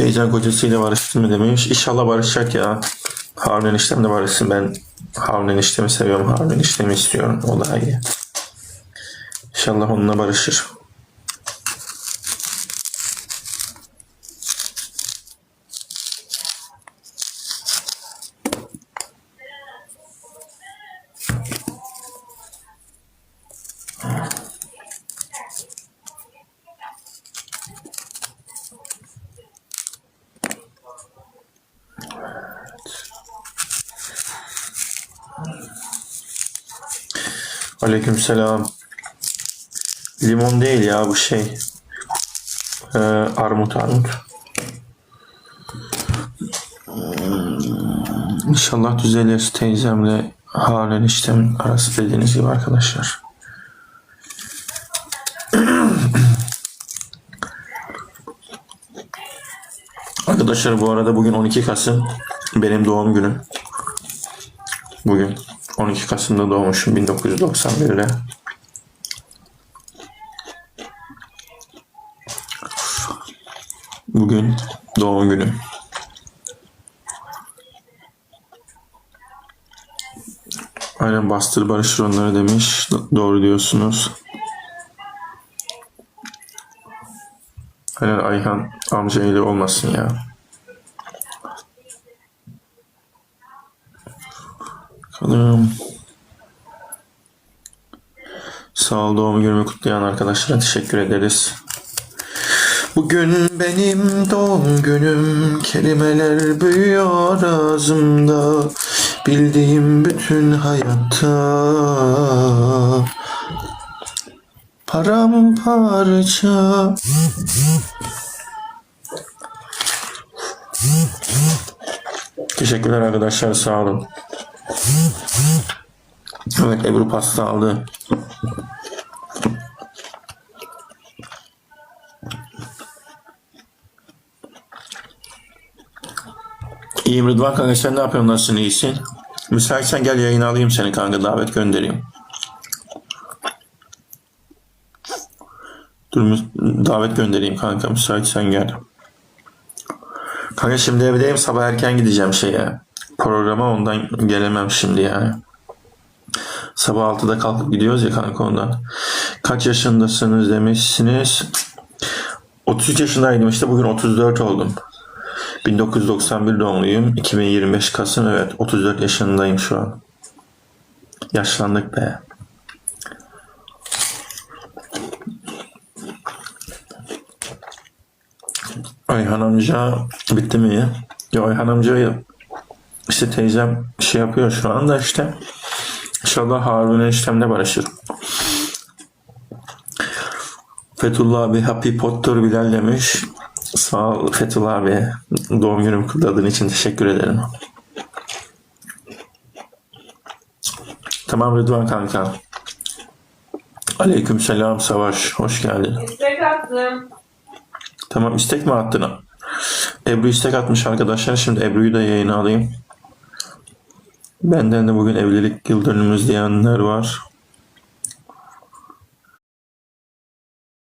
Teyzen kocasıyla barıştı mı demiş. İnşallah barışacak ya. Harun eniştem de barışsın. Ben Harun eniştemi seviyorum. Harun eniştemi istiyorum. O daha iyi. İnşallah onunla barışır. Aleykümselam. Limon değil ya bu şey. Ee, armut armut. Hmm, İnşallah düzelir teyzemle Harun eniştemin arası dediğiniz gibi arkadaşlar. Arkadaşlar bu arada bugün 12 Kasım benim doğum günüm. Bugün 12 Kasım'da doğmuşum 1991'de. Bugün doğum günüm. Aynen bastır barışır onları demiş. Do- Doğru diyorsunuz. Aynen Ayhan amca ile olmasın ya. Bakalım. Sağ ol doğum günümü kutlayan arkadaşlara teşekkür ederiz. Bugün benim doğum günüm Kelimeler büyüyor ağzımda Bildiğim bütün hayatta Paramparça Teşekkürler arkadaşlar sağ olun. Evet Ebru pasta aldı. İyiyim Rıdvan kanka sen ne yapıyorsun nasılsın iyisin? Müsaitsen gel yayına alayım seni kanka davet göndereyim. Dur davet göndereyim kanka müsaitsen gel. Kanka şimdi evdeyim sabah erken gideceğim şeye. Programa ondan gelemem şimdi yani. Sabah 6'da kalkıp gidiyoruz ya kanka ondan. Kaç yaşındasınız demişsiniz. 33 yaşındaydım işte bugün 34 oldum. 1991 doğumluyum. 2025 Kasım evet 34 yaşındayım şu an. Yaşlandık be. Ayhan amca bitti mi ya? Ya Ayhan amca işte teyzem şey yapıyor şu anda işte. İnşallah Harun eniştemle barışır. Fethullah abi Happy Potter Bilal demiş. Sağ ol Fethullah abi. Doğum günümü kutladığın için teşekkür ederim. Tamam Rıdvan kanka. Aleyküm selam Savaş. Hoş geldin. İstek attım. Tamam istek mi attın? Ebru istek atmış arkadaşlar. Şimdi Ebru'yu da yayına alayım. Benden de bugün evlilik yıl dönümümüz diyenler var.